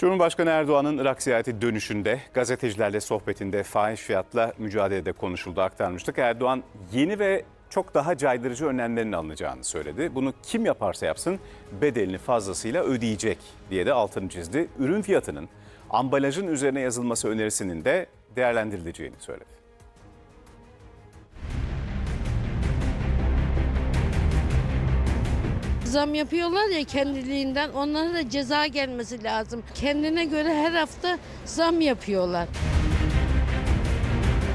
Cumhurbaşkanı Erdoğan'ın Irak ziyareti dönüşünde gazetecilerle sohbetinde fahiş fiyatla mücadelede konuşuldu aktarmıştık. Erdoğan yeni ve çok daha caydırıcı önlemlerin alınacağını söyledi. Bunu kim yaparsa yapsın bedelini fazlasıyla ödeyecek diye de altını çizdi. Ürün fiyatının ambalajın üzerine yazılması önerisinin de değerlendirileceğini söyledi. Zam yapıyorlar ya kendiliğinden onlara da ceza gelmesi lazım. Kendine göre her hafta zam yapıyorlar.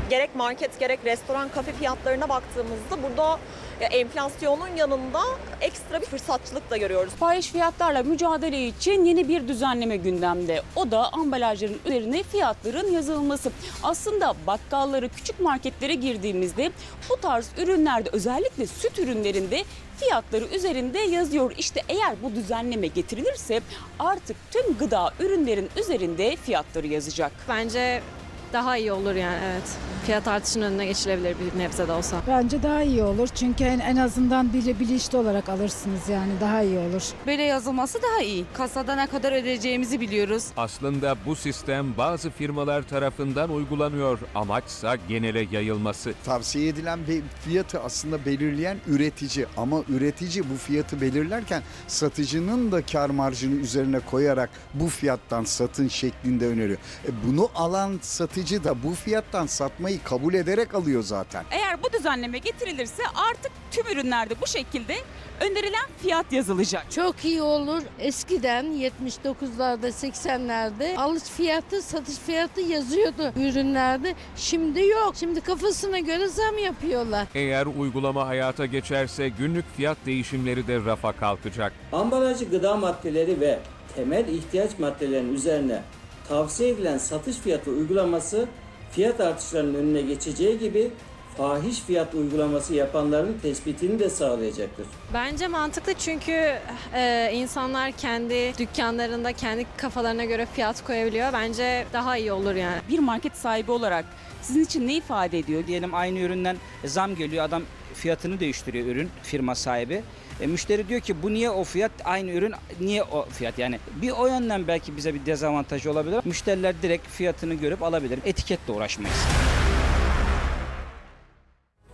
Gerek market gerek restoran kafe fiyatlarına baktığımızda burada enflasyonun yanında ekstra bir fırsatçılık da görüyoruz. Fahiş fiyatlarla mücadele için yeni bir düzenleme gündemde. O da ambalajların üzerine fiyatların yazılması. Aslında bakkalları, küçük marketlere girdiğimizde bu tarz ürünlerde özellikle süt ürünlerinde fiyatları üzerinde yazıyor. İşte eğer bu düzenleme getirilirse artık tüm gıda ürünlerin üzerinde fiyatları yazacak. Bence daha iyi olur yani evet. Fiyat artışının önüne geçilebilir bir nebze de olsa. Bence daha iyi olur çünkü en, en azından bili bilinçli olarak alırsınız yani daha iyi olur. Böyle yazılması daha iyi. Kasada ne kadar ödeyeceğimizi biliyoruz. Aslında bu sistem bazı firmalar tarafından uygulanıyor. Amaçsa genele yayılması. tavsiye edilen bir fiyatı aslında belirleyen üretici ama üretici bu fiyatı belirlerken satıcının da kar marjını üzerine koyarak bu fiyattan satın şeklinde öneriyor. E bunu alan satıcı da bu fiyattan satmayı kabul ederek alıyor zaten. Eğer bu düzenleme getirilirse artık tüm ürünlerde bu şekilde önerilen fiyat yazılacak. Çok iyi olur. Eskiden 79'larda 80'lerde alış fiyatı satış fiyatı yazıyordu ürünlerde. Şimdi yok. Şimdi kafasına göre zam yapıyorlar. Eğer uygulama hayata geçerse günlük fiyat değişimleri de rafa kalkacak. Ambalajı gıda maddeleri ve temel ihtiyaç maddelerinin üzerine tavsiye edilen satış fiyatı uygulaması fiyat artışlarının önüne geçeceği gibi fahiş fiyat uygulaması yapanların tespitini de sağlayacaktır. Bence mantıklı çünkü e, insanlar kendi dükkanlarında kendi kafalarına göre fiyat koyabiliyor. Bence daha iyi olur yani. Bir market sahibi olarak sizin için ne ifade ediyor? Diyelim aynı üründen zam geliyor adam fiyatını değiştiriyor ürün firma sahibi. E, müşteri diyor ki bu niye o fiyat aynı ürün niye o fiyat yani bir o yönden belki bize bir dezavantaj olabilir. Müşteriler direkt fiyatını görüp alabilir. Etiketle uğraşmayız.